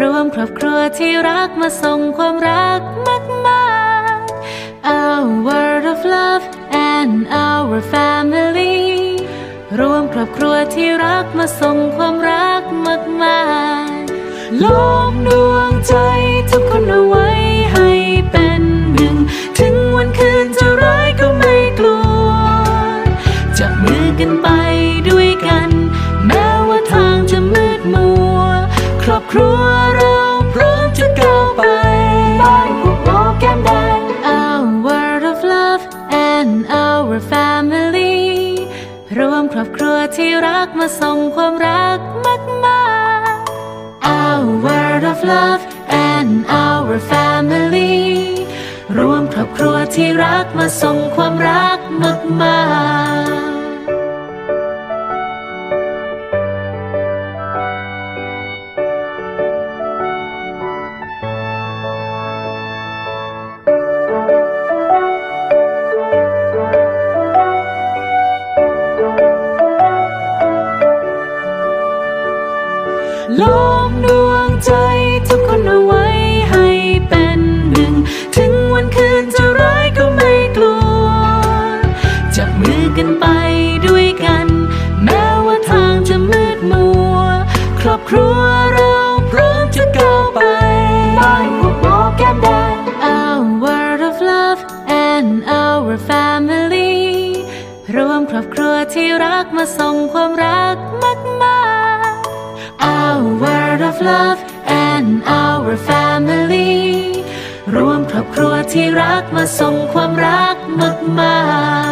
รวมครอบครัวที่รักมาส่งความรักมากมาย Our word of love and our family รวมครอบครัวที่รักมาส่งความรักมากมายลอมดวงใจทุกคนเอาไว้ให้เป็นหนึ่ง ถึงวันคืนจะร้ายก็ไม่กลัวจับมือกันไปด้วยกัน แม้ว่าทางจะมืดมัว ครอบครัว รวมครอบครัวที่รักมาส่งความรักมากมาย Our word of love and our family รวมครอบครัวที่รักมาส่งความรักมากมาย ล้อมดวงใจทุกคนเอาไว้ให้เป็นหนึ่ง ถึงวันคืนจะร้ายก็ไม่กลัว จับมือกันไปด้วยกัน แม้ว่าทางจะมืดมัว ครอบครัวเราพร้อมจะก้าวไปบ้านพวโบแก้มแดง Our world of love and our family รวมครอบครัวที่รักมาส่งความรัก love and our family รวมครอบครัวที่รักมาส่งความรักมากมาย